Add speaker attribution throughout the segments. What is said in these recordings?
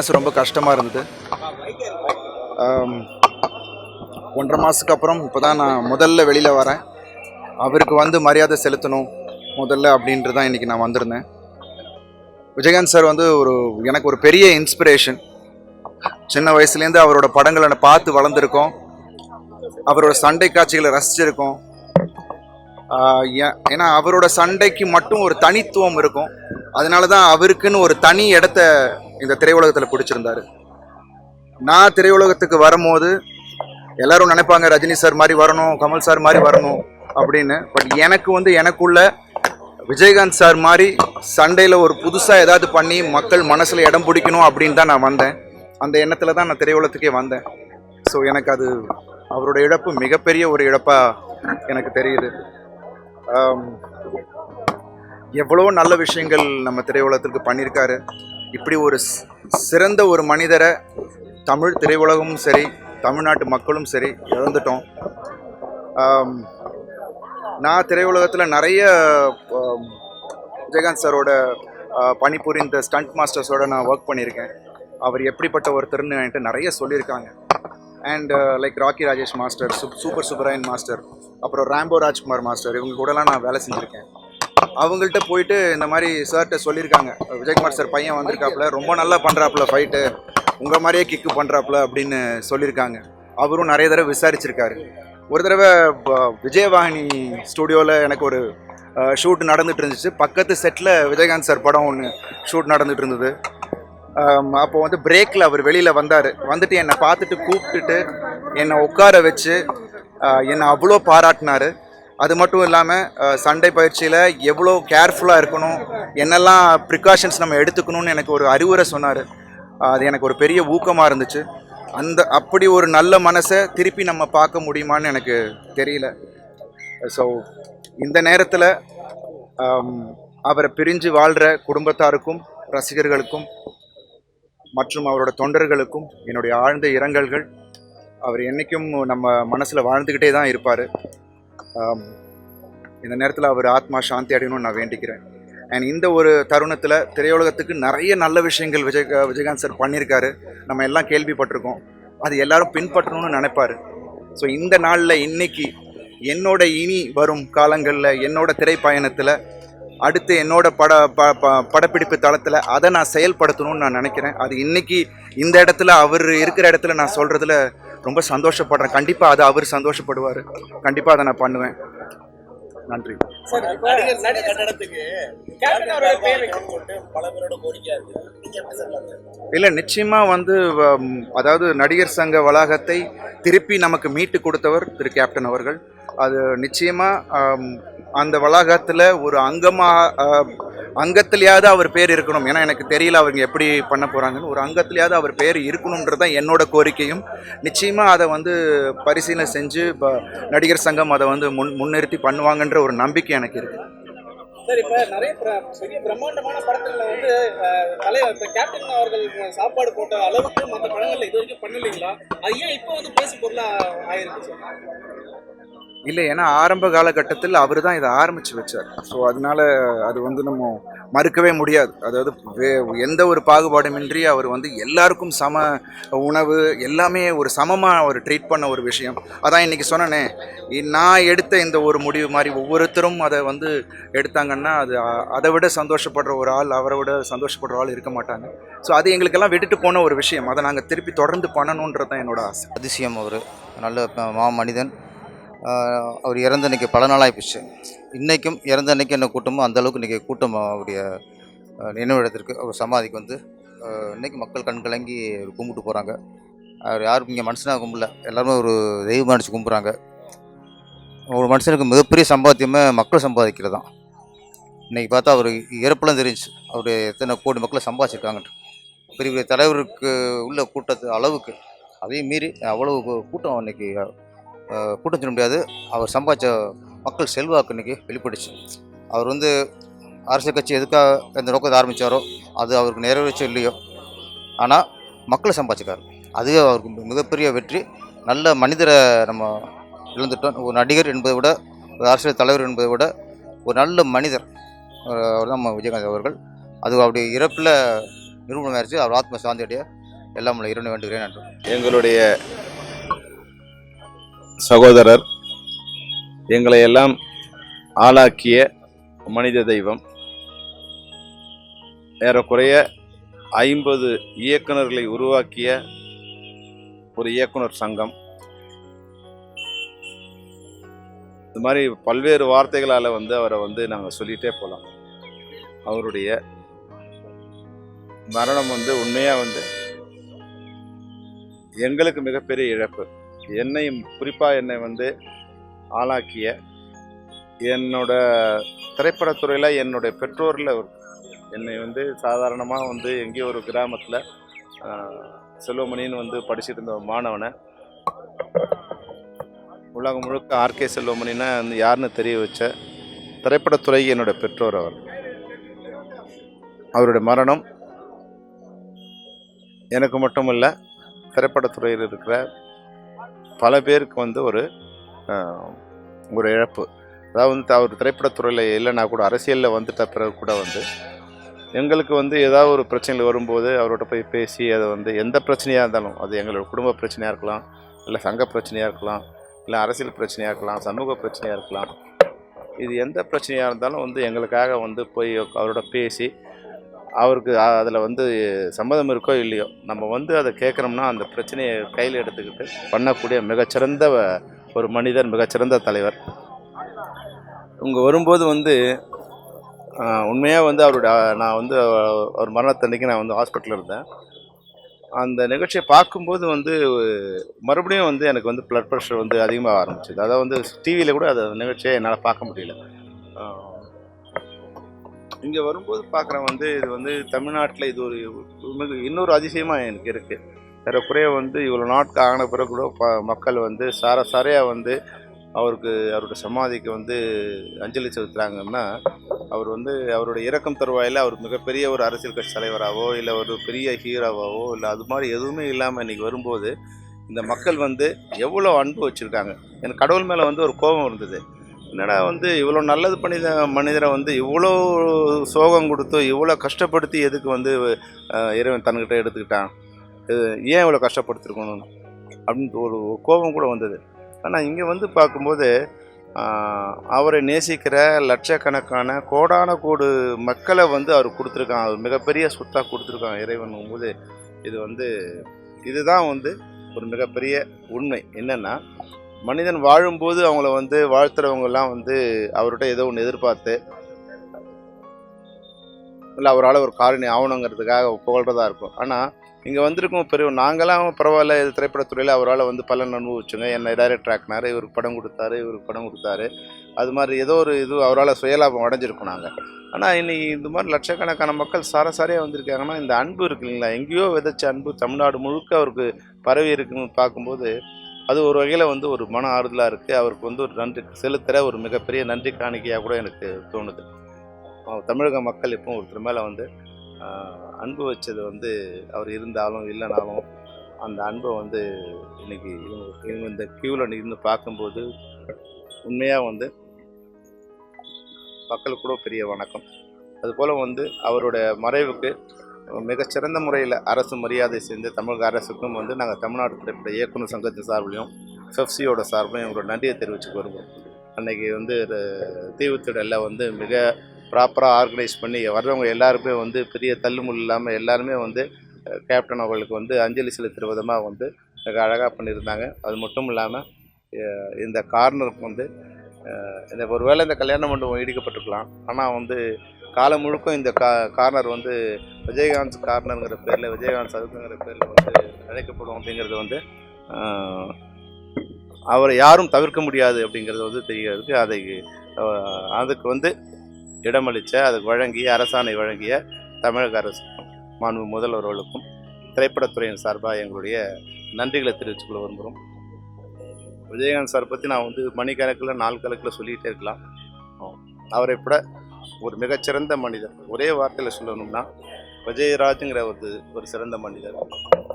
Speaker 1: மனசு ரொம்ப கஷ்டமாக இருந்தது. ஒன்றரை மாதத்துக்கு அப்புறம் இப்போ தான் நான் முதல்ல வெளியில் வரேன். அவருக்கு வந்து மரியாதை செலுத்தணும் முதல்ல அப்படின்றது தான் இன்றைக்கி நான் வந்திருந்தேன். விஜயகாந்த் சார் வந்து ஒரு எனக்கு ஒரு பெரிய இன்ஸ்பிரேஷன் சின்ன வயசுலேருந்து அவரோட படங்களை நான் பார்த்து வளர்ந்துருக்கோம். அவரோட சண்டை காட்சிகளை ரசிச்சிருக்கோம். ஏன்- ஏன்னா அவரோட சண்டைக்கு மட்டும் ஒரு தனித்துவம் இருக்கும். அதனால தான் அவருக்குன்னு ஒரு தனி இடத்த இந்த திரையுலகத்தில் பிடிச்சிருந்தாரு. நான் திரையுலகத்துக்கு வரும்போது எல்லாரும் நினைப்பாங்க ரஜினி சார் மாதிரி வரணும் கமல் சார் மாதிரி வரணும் அப்படின்னு. பட் எனக்கு வந்து எனக்குள்ள விஜயகாந்த் சார் மாதிரி சண்டையில் ஒரு புதுசாக ஏதாவது பண்ணி மக்கள் மனசில் இடம் பிடிக்கணும் அப்படின்னு தான் நான் வந்தேன். அந்த எண்ணத்தில் தான் நான் திரையுலகத்துக்கே வந்தேன். ஸோ எனக்கு அது அவரோட இழப்பு மிகப்பெரிய ஒரு இழப்பாக எனக்கு தெரியுது. எவ்வளோ நல்ல விஷயங்கள் நம்ம திரையுலகத்திற்கு பண்ணியிருக்காரு. இப்படி ஒரு சிறந்த ஒரு மனிதரை தமிழ் திரையுலகமும் சரி தமிழ்நாட்டு மக்களும் சரி இழந்துட்டோம். நான் திரையுலகத்தில் நிறைய விஜயகாந்த் சாரோட பணிபுரிந்த ஸ்டண்ட் மாஸ்டர்ஸோட நான் ஒர்க் பண்ணியிருக்கேன். அவர் எப்படிப்பட்ட ஒருத்தர்னு என்கிட்ட நிறைய சொல்லியிருக்காங்க. And like Rocky Rajesh master sub super Subbarayan master அப்புறம் ராம்போ ராஜ்குமார் மாஸ்டர் இவங்க கூடலாம் நான் வேலை செஞ்சுருக்கேன். அவங்கள்ட்ட போயிட்டு இந்த மாதிரி சார்கிட்ட சொல்லியிருக்காங்க. விஜயகுமார் சார் பையன் வந்திருக்காப்புல ரொம்ப நல்லா பண்ணுறாப்புல ஃபைட்டு உங்கள் மாதிரியே கிக்கு பண்ணுறாப்புல அப்படின்னு சொல்லியிருக்காங்க. அவரும் நிறைய தடவை விசாரிச்சிருக்காரு. ஒரு தடவை விஜயவாகினி ஸ்டூடியோவில் எனக்கு ஒரு ஷூட் நடந்துட்டு இருந்துச்சு. பக்கத்து செட்டில் விஜயகாந்த் சார் படம் ஒன்று ஷூட் நடந்துட்டு இருந்தது. அப்போ வந்து பிரேக்கில் அவர் வெளியில் வந்தார். வந்துட்டு என்னை பார்த்துட்டு கூப்பிட்டுட்டு என்னை உட்கார வச்சு என்னை அவ்வளோ பாராட்டினார். அது மட்டும் இல்லாமல் சண்டை பயிற்சியில் எவ்வளோ கேர்ஃபுல்லாக இருக்கணும் என்னெல்லாம் ப்ரிகாஷன்ஸ் நம்ம எடுத்துக்கணும்னு எனக்கு ஒரு அறிவுரை சொன்னார். அது எனக்கு ஒரு பெரிய ஊக்கமாக இருந்துச்சு. அந்த அப்படி ஒரு நல்ல மனசை திருப்பி நம்ம பார்க்க முடியுமான்னு எனக்கு தெரியல. ஸோ இந்த நேரத்தில் அவரை பிரிஞ்சு வாழ்கிற குடும்பத்தாருக்கும் ரசிகர்களுக்கும் மற்றும் அவரோட தொண்டர்களுக்கும் என்னுடைய ஆழ்ந்த இரங்கல்கள். அவர் என்றைக்கும் நம்ம மனசில் வாழ்ந்துக்கிட்டே தான் இருப்பார். இந்த நேரத்தில் அவர் ஆத்மா சாந்தி அடையணும்னு நான் வேண்டிக்கிறேன். அண்ட் இந்த ஒரு தருணத்தில் திரையுலகத்துக்கு நிறைய நல்ல விஷயங்கள் விஜய் விஜயகாந்த் சார் பண்ணியிருக்காரு நம்ம எல்லாம் கேள்விப்பட்டிருக்கோம். அது எல்லாரும் பின்பற்றணும்னு நினைப்பாரு. ஸோ இந்த நாளில் இன்னைக்கு என்னோட இனி வரும் காலங்களில் என்னோட திரைப்பயணத்தில் அடுத்து என்னோட பட ப ப- படப்பிடிப்பு தளத்தில் அதை நான் செயல்படுத்தணும்னு நான் நினைக்கிறேன். அது இன்னைக்கு இந்த இடத்துல அவர் இருக்கிற இடத்துல நான் சொல்கிறதுல ரொம்ப சந்தோஷப்படுறேன். கண்டிப்பாக அதை அவர் சந்தோஷப்படுவார். கண்டிப்பாக அதை நான் பண்ணுவேன். நன்றி? இல்லை நிச்சயமாக வந்து அதாவது நடிகர் சங்க வளாகத்தை திருப்பி நமக்கு மீட்டு கொடுத்தவர் திரு கேப்டன் அவர்கள். அது நிச்சயமாக அந்த வளாகத்தில் ஒரு அங்கமாக அங்கத்திலேயாவது அவர் பேர் இருக்கணும். ஏன்னா எனக்கு தெரியல அவங்க எப்படி பண்ண போகிறாங்கன்னு ஒரு அங்கத்திலேயாவது அவர் பேர் இருக்கணுன்றது தான் என்னோட கோரிக்கையும். நிச்சயமாக அதை வந்து பரிசீலனை செஞ்சு ப- நடிகர் சங்கம் அதை வந்து முன் முன்னிறுத்தி பண்ணுவாங்கன்ற ஒரு நம்பிக்கை எனக்கு இருக்குது
Speaker 2: சார் நிறைய பெரிய பிரம்மாண்டமான வந்து கேப்டன் அவர்கள் சாப்பாடு போட்ட அளவுக்கு மற்ற இது வரைக்கும் இப்போ வந்து பேசு ஆயிருக்கு சார்?
Speaker 1: இல்லை ஏன்னா ஆரம்ப காலகட்டத்தில் அவர் தான் இதை ஆரம்பித்து வச்சார். ஸோ அதனால அது வந்து நம்ம மறுக்கவே முடியாது. அதாவது வே எந்த ஒரு பாகுபாடுமின்றி அவர் வந்து எல்லாருக்கும் சம உணவு எல்லாமே ஒரு சமமாக அவர் ட்ரீட் பண்ண ஒரு விஷயம். அதான் இன்றைக்கி சொன்னனே நான் எடுத்த இந்த ஒரு முடிவு மாதிரி ஒவ்வொருத்தரும் அதை வந்து எடுத்தாங்கன்னா அது அதை விட சந்தோஷப்படுற ஒரு ஆள் அவரை விட சந்தோஷப்படுற ஆள் இருக்க மாட்டாங்க. ஸோ அது எங்களுக்கெல்லாம் விட்டுட்டு போன ஒரு விஷயம். அதை நாங்கள் திருப்பி தொடர்ந்து பண்ணணுன்றது தான் என்னோட ஆசை.
Speaker 3: அதிசயம் அவர். நல்ல மா மனிதன். அவர் இறந்த அன்றைக்கி பல நாளாகி போச்சு இன்றைக்கும் இறந்த அன்னைக்கு என்ன கூட்டமோ அந்த அளவுக்கு இன்றைக்கி கூட்டம் அவருடைய நினைவிடத்திற்கு அவர் சமாதிக்கு வந்து இன்றைக்கி இன்னைக்கு மக்கள் கண் கலங்கி கும்பிட்டு போகிறாங்க அவர் யாரும் இங்கே மனுஷனாக கும்பல. எல்லாருமே ஒரு தெய்வமாக நினச்சி கும்பிட்றாங்க ஒரு மனுஷனுக்கு மிகப்பெரிய சம்பாத்தியமே மக்கள் சம்பாதிக்கிறது தான் இன்றைக்கி பார்த்தா அவர் இறப்புலாம் தெரிஞ்சு அவர் எத்தனை கோடி மக்களை சம்பாதிச்சிருக்காங்கன்ட்டு. பெரிய பெரிய தலைவருக்கு உள்ள கூட்டத்து அளவுக்கு அதையும் மீறி அவ்வளவு கூட்டம் அன்றைக்கி கூட்டம் சொல்ல முடியாது. அவர் சம்பாதிச்ச மக்கள் செல்வாக்கு இன்னைக்கு வெளிப்பட்டுச்சு. அவர் வந்து அரசியல் கட்சி எதுக்காக எந்த நோக்கத்தை ஆரம்பித்தாரோ அது அவருக்கு நிறைவேற்ற இல்லையோ. ஆனால் மக்களை சம்பாதிச்சிருக்காரு. அதுவே அவருக்கு மிகப்பெரிய வெற்றி. நல்ல மனிதரை நம்ம இழந்துட்டோம். ஒரு நடிகர் என்பதை விட ஒரு அரசியல் தலைவர் என்பதை விட ஒரு நல்ல மனிதர் அவர் தான் நம்ம விஜயகாந்த் அவர்கள். அது அவருடைய இறப்பில் நிரூபணமாயிருச்சு. அவர் ஆத்ம சாந்தி அடைய எல்லாம் உள்ள வேண்டுகிறேன். நன்றி.
Speaker 4: எங்களுடைய சகோதரர் எங்களை எல்லாம் ஆளாக்கிய மனித தெய்வம் ஏறக்குறைய ஐம்பது இயக்குனர்களை உருவாக்கிய ஒரு இயக்குனர் சங்கம். இது மாதிரி பல்வேறு வார்த்தைகளால் வந்து அவரை வந்து நாங்கள் சொல்லிகிட்டே போகலாம் அவருடைய மரணம் வந்து உண்மையாக வந்து எங்களுக்கு மிகப்பெரிய இழப்பு. என்னையும் குறிப்பாக என்னை வந்து ஆளாக்கிய என்னோட திரைப்படத்துறையில் என்னுடைய பெற்றோரில் என்னை வந்து சாதாரணமாக வந்து எங்கேயோ ஒரு கிராமத்தில் செல்வமணின்னு வந்து படிச்சுட்டு இருந்த ஒரு மாணவனை. உலகம் முழுக்க ஆர்கே செல்வமணின்னா வந்து யாருன்னு தெரிய வச்ச திரைப்படத்துறை என்னோட பெற்றோர் அவர். அவருடைய மரணம் எனக்கு மட்டும் இல்லை திரைப்படத்துறையில் இருக்கிற பல பேருக்கு வந்து ஒரு ஒரு இழப்பு. அதாவது வந்து அவர் திரைப்படத்துறையில் இல்லைன்னா கூட அரசியலில் வந்துட்ட பிறகு கூட வந்து எங்களுக்கு வந்து ஏதாவது ஒரு பிரச்சனைகள் வரும்போது அவரோட போய் பேசி அதை வந்து எந்த பிரச்சனையாக இருந்தாலும் அது எங்களோட குடும்ப பிரச்சனையாக இருக்கலாம் இல்லை சங்க பிரச்சனையாக இருக்கலாம் இல்லை அரசியல் பிரச்சனையாக இருக்கலாம் சமூக பிரச்சனையாக இருக்கலாம் இது எந்த பிரச்சனையாக இருந்தாலும் வந்து எங்களுக்காக வந்து போய் அவரோட பேசி அவருக்கு அதில் வந்து சம்மதம் இருக்கோ இல்லையோ நம்ம வந்து அதை கேட்குறோம்னா அந்த பிரச்சனையை கையில் எடுத்துக்கிட்டு பண்ணக்கூடிய மிகச்சிறந்த ஒரு மனிதர் மிகச்சிறந்த தலைவர். இங்கே வரும்போது வந்து உண்மையாக வந்து அவருடைய நான் வந்து அவர் மரணத்தன்னைக்கு நான் வந்து ஹாஸ்பிட்டலில் இருந்தேன். அந்த நிகழ்ச்சியை பார்க்கும்போது வந்து மறுபடியும் வந்து எனக்கு வந்து ப்ளட் ப்ரெஷர் வந்து அதிகமாக ஆரம்பிச்சது. அதாவது வந்து டிவியில் கூட அந்த நிகழ்ச்சியை என்னால் பார்க்க முடியல. இங்கே வரும்போது பார்க்குறேன் வந்து இது வந்து தமிழ்நாட்டில் இது ஒரு மிக இன்னொரு அதிசயமாக எனக்கு இருக்குது ஏறக்குறைய வந்து இவ்வளோ நாட்கள் ஆன பிறகு கூட ப மக்கள் வந்து சார சாரையாக வந்து அவருக்கு அவருடைய சமாதிக்கு வந்து அஞ்சலி செலுத்துகிறாங்கன்னா அவர் வந்து அவருடைய இறக்கம் தருவாயில் அவர் மிகப்பெரிய ஒரு அரசியல் கட்சி தலைவராகவோ இல்லை ஒரு பெரிய ஹீரோவாவோ இல்லை அது மாதிரி எதுவுமே இல்லாமல் இன்றைக்கி வரும்போது இந்த மக்கள் வந்து எவ்வளோ அன்பு வச்சுருக்காங்க. எனக்கு கடவுள் மேலே வந்து ஒரு கோபம் இருந்தது. என்னடா வந்து இவ்வளோ நல்லது பண்ணித மனிதரை வந்து இவ்வளோ சோகம் கொடுத்து இவ்வளோ கஷ்டப்படுத்தி எதுக்கு வந்து இறைவன் தன்கிட்ட எடுத்துக்கிட்டான்? இது ஏன் இவ்வளோ கஷ்டப்படுத்திருக்கணும்? அப்படின்ட்டு ஒரு கோபம் கூட வந்தது. ஆனால் இங்கே வந்து பார்க்கும்போது அவரை நேசிக்கிற லட்சக்கணக்கான கோடான கோடு மக்களை வந்து அவர் கொடுத்துருக்கான். அவர் மிகப்பெரிய சொத்தாக கொடுத்துருக்கான் இறைவன் போது இது வந்து இதுதான் வந்து ஒரு மிகப்பெரிய உண்மை. என்னென்னா மனிதன் வாழும்போது அவங்கள வந்து வாழ்த்துறவங்கெல்லாம் வந்து அவர்கிட்ட ஏதோ ஒன்று எதிர்பார்த்து இல்லை அவரால் ஒரு காரணி ஆகணுங்கிறதுக்காக புகழ்றதா இருக்கும். ஆனால் இங்கே வந்திருக்கும் பெரிய நாங்களாம் பரவாயில்ல இது திரைப்படத்துறையில் அவரால் வந்து பலன் அனுபவிச்சுங்க. என்னை டைரக்டர் ஆக்கினார் இவருக்கு படம் கொடுத்தாரு இவருக்கு படம் கொடுத்தாரு. அது மாதிரி ஏதோ ஒரு இது அவரால் சுயலாபம் அடைஞ்சிருக்கோம் நாங்கள் ஆனால் இன்னைக்கு இந்த மாதிரி லட்சக்கணக்கான மக்கள் சாரசாரியாக வந்திருக்காங்கன்னா இந்த அன்பு இருக்கு இல்லைங்களா? எங்கேயோ விதைச்ச அன்பு தமிழ்நாடு முழுக்க அவருக்கு பரவி இருக்குன்னு பார்க்கும்போது அது ஒரு வகையில் வந்து ஒரு மன ஆறுதலாக இருக்குது அவருக்கு வந்து ஒரு நன்றி செலுத்துகிற ஒரு மிகப்பெரிய நன்றி காணிக்கையாக கூட எனக்கு தோணுது. தமிழக மக்கள் இப்போ ஒருத்தர் மேலே வந்து அன்பு வச்சது வந்து அவர் இருந்தாலும் இல்லைனாலும் அந்த அன்பை வந்து இன்றைக்கி இவங்க இவங்க இந்த க்யூவில் இருந்து பார்க்கும்போது உண்மையாக வந்து மக்களுக்கு கூட பெரிய வணக்கம். அதுபோல் வந்து அவருடைய மறைவுக்கு மிகச்சிறந்த முறையில் அரசு மரியாதை செஞ்சு தமிழக அரசுக்கும் வந்து நாங்கள் தமிழ்நாடு திரைப்பட இயக்குனர் சங்கத்தின் சார்பிலையும் ஃபெஃப்சியோட சார்பிலையும் எங்களோட நன்றியை தெரிவிச்சுக்க வருவோம் அன்னைக்கு வந்து தீவுத்திடலில் வந்து மிக ப்ராப்பராக ஆர்கனைஸ் பண்ணி வர்றவங்க எல்லாருமே வந்து பெரிய தள்ளுமுள் இல்லாமல் எல்லாருமே வந்து கேப்டன் அவர்களுக்கு வந்து அஞ்சலி செலுத்துகிற விதமாக வந்து மிக அழகாக பண்ணியிருந்தாங்க. அது மட்டும் இல்லாமல் இந்த கார்னருக்கு வந்து இந்த ஒருவேளை இந்த கல்யாண மண்டபம் இடிக்கப்பட்டிருக்கலாம். ஆனால் வந்து காலம் முழுக்க இந்த கா கார்னர் வந்து விஜயகாந்த் கார்னருங்கிற பேரில் விஜயகாந்த் சதுக்குங்கிற பேரில் வந்து அழைக்கப்படும் அப்படிங்கிறது வந்து அவரை யாரும் தவிர்க்க முடியாது அப்படிங்கிறது வந்து தெரிகிறதுக்கு அதை அதுக்கு வந்து இடமளித்த அதுக்கு வழங்கிய அரசாணை வழங்கிய தமிழக அரசுக்கும் மாண்பு முதல்வர்களுக்கும் திரைப்படத்துறையின் சார்பாக எங்களுடைய நன்றிகளை தெரிவித்துக்கொள்ள விரும்புகிறோம். விஜயகாந்த் சார் பற்றி நான் வந்து மணிக்கணக்கில் நாள் கணக்கில் சொல்லிகிட்டே இருக்கலாம். அவரை கூட ஒரு மிகச்சிறந்த மனிதர். ஒரே வார்த்தையில் சொல்லணும்னா விஜயராஜுங்கிற ஒரு ஒரு சிறந்த மனிதர்.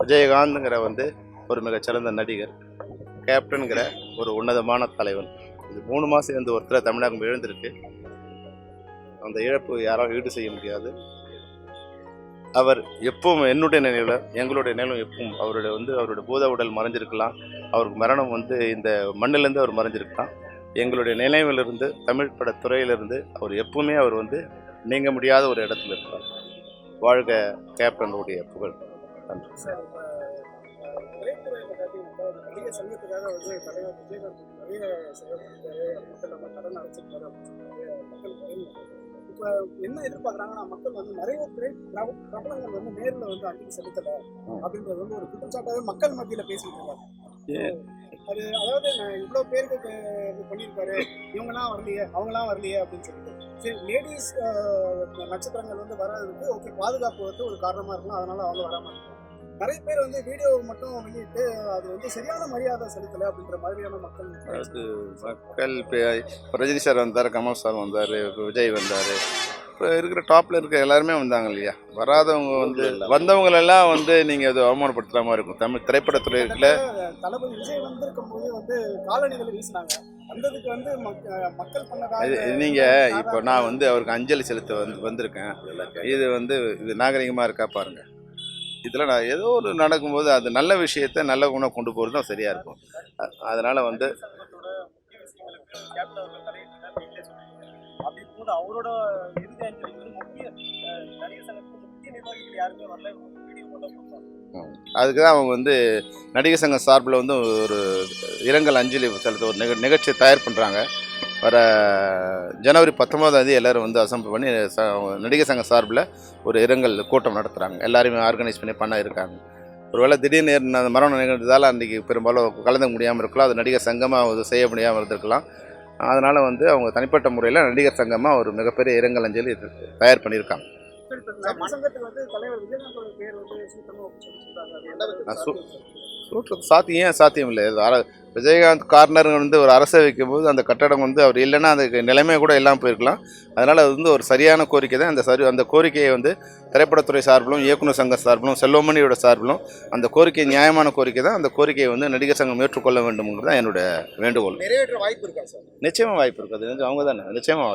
Speaker 4: விஜயகாந்துங்கிற வந்து ஒரு மிகச்சிறந்த நடிகர். கேப்டனுங்கிற ஒரு உன்னதமான தலைவன். இது மூணு மாதம் சேர்ந்து ஒருத்தரை தமிழகம் எழுந்திருக்கு அந்த இழப்பு யாராலும் ஈடு செய்ய முடியாது. அவர் எப்பவும் என்னுடைய நினைவில் எங்களுடைய நிலம் எப்பவும் அவருடைய வந்து அவருடைய பூத உடல் மறைஞ்சிருக்கலாம். அவருக்கு மரணம் வந்து இந்த மண்ணிலேருந்து அவர் மறைஞ்சிருக்கலாம். எங்களுடைய நினைவிலிருந்து தமிழ் பட துறையிலிருந்து அவர் எப்பவுமே அவர் வந்து நீங்க முடியாத ஒரு இடத்துல இருப்பார். வாழ்க கேப்டனுடைய புகழ். நன்றி.
Speaker 2: சார் என்ன எதிர்பார்க்குறாங்கன்னா மக்கள் வந்து நிறைய பிரபலங்கள் வந்து நேரில் வந்து அன்றைக்கி செலுத்தலை அப்படின்றது வந்து ஒரு குற்றச்சாட்டாவே மக்கள் மத்தியில் பேசிட்டு இருக்காங்க. அது அதாவது நான் இவ்வளோ பேருக்கு இது- இவங்கெல்லாம் வரலையே அவங்களாம் வரலையே அப்படின்னு சொல்லிட்டு. சரி லேடிஸ் நட்சத்திரங்கள் வந்து வராததுக்கு ஓகே பாதுகாப்பு வந்து ஒரு காரணமாக இருக்கலாம் அதனால அவங்க வராமல் இருக்கும் நிறைய பேர் வந்து வீடியோ மட்டும் வெளியிட்டு அது வந்து சரியான மரியாதை செலுத்தலை அப்படின்ற மாதிரியான மக்கள்
Speaker 4: அது மக்கள் இப்போ ரஜினி சார் வந்தார் கமல் சார் வந்தார் விஜய் வந்தார். இருக்கிற டாப்பில் இருக்க எல்லாருமே வந்தாங்க இல்லையா? வராதவங்க வந்து வந்தவங்களெல்லாம் வந்து நீங்கள் அது அவமானப்படுத்துகிற மாதிரி இருக்கும். தமிழ் திரைப்படத்துறையில்
Speaker 2: தளபதி விஜய் வந்திருக்கும் போது வந்து காலணிகளை வீசினாங்க. வந்ததுக்கு வந்து மக்க- மக்கள் பண்ணதாக
Speaker 4: இது நீங்கள் இப்போ நான் வந்து அவருக்கு அஞ்சலி செலுத்த வந்து வந்திருக்கேன். இது வந்து இது நாகரிகமாக இருக்கா பாருங்கள் இதில் நான் ஏதோ ஒரு நடக்கும்போது அது நல்ல விஷயத்த நல்ல குணம் கொண்டு போகிறது தான் சரியாக இருக்கும் அதனால் வந்து
Speaker 2: போது அவரோட இறுதி அஞ்சலி வந்து முக்கிய நடிகர் சங்கத்துக்கு முக்கிய நிர்வாகிகள் யாருமே வரல. வீடியோ போட்டோ
Speaker 4: அதுக்கு தான் அவங்க வந்து நடிகர் சங்கம் சார்பில் வந்து ஒரு இரங்கல் அஞ்சலி செலுத்த ஒரு நிக நிகழ்ச்சியை தயார் பண்ணுறாங்க வர ஜனவரி பத்தொம்போதாந்தேதி எல்லோரும் வந்து அசம்பிள் பண்ணி ச நடிகர் சங்கம் சார்பில் ஒரு இரங்கல் கூட்டம் நடத்துகிறாங்க எல்லாருமே ஆர்கனைஸ் பண்ணி பண்ண இருக்காங்க. ஒருவேளை திடீர்னு அந்த மரணம் நிகழ்ந்ததால் அன்றைக்கி பெரும்பாலும் கலந்து முடியாமல் இருக்கலாம். அது நடிகர் சங்கமாக செய்ய முடியாமல் இருந்திருக்கலாம். அதனால் வந்து அவங்க தனிப்பட்ட முறையில் நடிகர் சங்கமாக ஒரு மிகப்பெரிய இரங்கல் அஞ்சலி தயார் பண்ணியிருக்காங்க
Speaker 2: சரி, இப்ப நடிகர் சங்கத்துல வந்து தலைவர் விஜயகாந்தோட பேர் வந்து சூட்டணும் அப்படின்னு சொல்லி சொல்றாங்க அது எந்த அளவுக்கு
Speaker 4: நான் சொ-
Speaker 2: சாத்தியம்?
Speaker 4: ஏன் சாத்தியம் இல்லை விஜயகாந்த் கார்னர் வந்து ஒரு அரசை வைக்கும்போது அந்த கட்டடம் வந்து அவர் இல்லைன்னா அதுக்கு நிலைமை கூட இல்லாமல் போயிருக்கலாம். அதனால் அது வந்து ஒரு சரியான கோரிக்கை தான். அந்த சரி அந்த கோரிக்கையை வந்து திரைப்படத்துறை சார்பிலும் இயக்குனர் சங்க சார்பிலும் செல்வமணியோட சார்பிலும் அந்த கோரிக்கை நியாயமான கோரிக்கை தான். அந்த கோரிக்கையை வந்து நடிகர் சங்கம் ஏற்றுக்கொள்ள வேண்டும்ங்கிறது தான் என்னுடைய வேண்டுகோள்.
Speaker 1: நிறைவேற்ற வாய்ப்பு இருக்கா சார்?
Speaker 4: நிச்சயமாக வாய்ப்பு இருக்குது அது அவங்க தானே. நிச்சயமாக